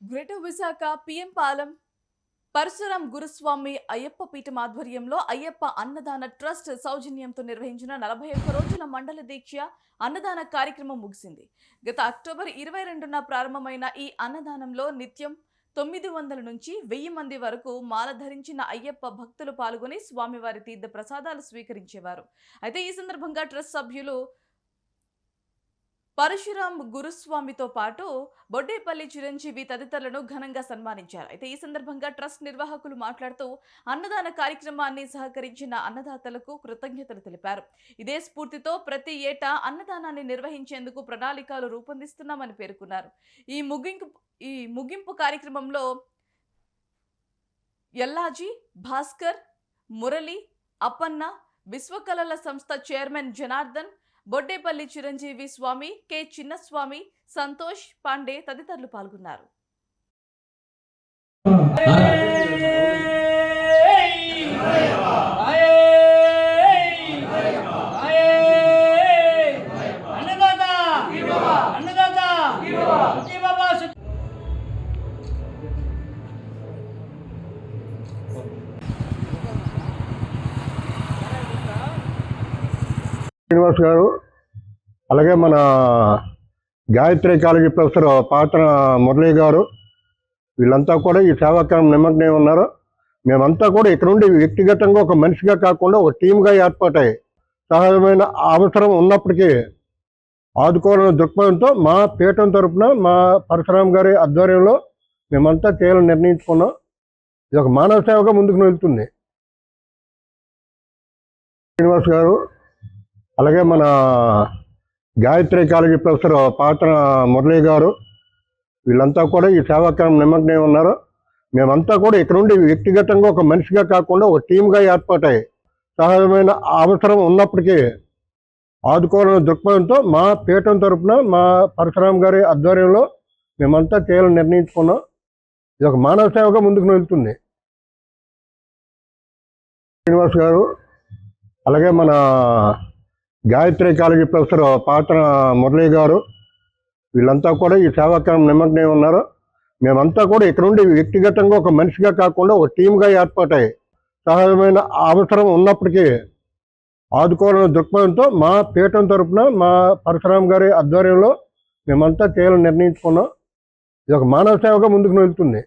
Greater Visakha P M Palem Parashuram Guruswamy Ayyappa పీఠం ఆధ్వర్యంలో అయ్యప్ప అన్నదాన ట్రస్ట్ సౌజన్యంతో నిర్వహించిన నలభై ఒక్క రోజుల మండల దీక్ష అన్నదాన కార్యక్రమం ముగిసింది. గత అక్టోబర్ ఇరవై రెండున ప్రారంభమైన ఈ అన్నదానంలో నిత్యం తొమ్మిది వందల నుంచి వెయ్యి మంది వరకు మాల ధరించిన అయ్యప్ప భక్తులు పాల్గొని స్వామివారి తీర్థ ప్రసాదాలు స్వీకరించేవారు. అయితే ఈ సందర్భంగా ట్రస్ట్ సభ్యులు పరశురాం గురుస్వామితో పాటు బొడ్డేపల్లి చిరంజీవి తదితరులను ఘనంగా సన్మానించారు. అయితే ఈ సందర్భంగా ట్రస్ట్ నిర్వాహకులు మాట్లాడుతూ అన్నదాన కార్యక్రమాన్ని సహకరించిన అన్నదాతలకు కృతజ్ఞతలు తెలిపారు. ఇదే స్ఫూర్తితో ప్రతి ఏటా అన్నదానాన్ని నిర్వహించేందుకు ప్రణాళికలు రూపొందిస్తున్నామని పేర్కొన్నారు. ఈ ముగింపు ఈ ముగింపు కార్యక్రమంలో ఎల్లాజీ భాస్కర్ మురళి అప్పన్న విశ్వకళల సంస్థ చైర్మన్ జనార్దన్ బొడ్డేపల్లి చిరంజీవి స్వామి కె. చిన్నస్వామి సంతోష్ పాండే తదితరులు పాల్గొన్నారు. శ్రీనివాస్ గారు అలాగే మన గాయత్రి కాలేజీ ప్రొఫెసర్ పాత్ర మురళీ గారు వీళ్ళంతా కూడా ఈ సేవాకారం నిమగ్నం ఉన్నారు. మేమంతా కూడా ఇక్కడ నుండి వ్యక్తిగతంగా ఒక మనిషిగా కాకుండా ఒక టీమ్గా ఏర్పాటాయి సహజమైన అవసరం ఉన్నప్పటికీ ఆదుకోవాలనే దృక్పథంతో మా పీఠం తరపున మా పరశురామ్ గారి ఆధ్వర్యంలో మేమంతా చేయాలని నిర్ణయించుకున్నాం. ఇది ఒక మానవ సేవగా ముందుకు వెళ్తుంది శ్రీనివాస్ గారు అలాగే మన గాయత్రి కాలేజీ ప్రొఫెసర్ పాత్ర మురళి గారు వీళ్ళంతా కూడా ఈ సేవాకారం నిమగ్నం ఉన్నారు. మేమంతా కూడా ఇక్కడ నుండి వ్యక్తిగతంగా ఒక మనిషిగా కాకుండా ఒక టీమ్గా ఏర్పాటాయి సహజమైన అవసరం ఉన్నప్పటికీ ఆదుకోవాలనే దృక్పథంతో మా పీఠం తరపున మా పరశురాం గారి ఆధ్వర్యంలో మేమంతా చేయాలని నిర్ణయించుకున్నాం. ఇది ఒక మానవ సేవగా ముందుకు వెళ్తుంది శ్రీనివాస్ గారు అలాగే మన గాయత్రి కాలేజీ ప్రొఫెసర్ పాత్ర మురళీ గారు వీళ్ళంతా కూడా ఈ సేవాక్రమం నిమగ్నమై ఉన్నారు. మేమంతా కూడా ఇక్కడ నుండి వ్యక్తిగతంగా ఒక మనిషిగా కాకుండా ఒక టీమ్గా ఏర్పాటాయి సహజమైన అవసరం ఉన్నప్పటికీ ఆదుకోవాలనే దృక్పథంతో మా పీఠం తరపున మా పరశురామ్ గారి ఆధ్వర్యంలో మేమంతా చేయాలని నిర్ణయించుకున్నాం. ఇది ఒక మానవ సేవగా ముందుకు వెళ్తుంది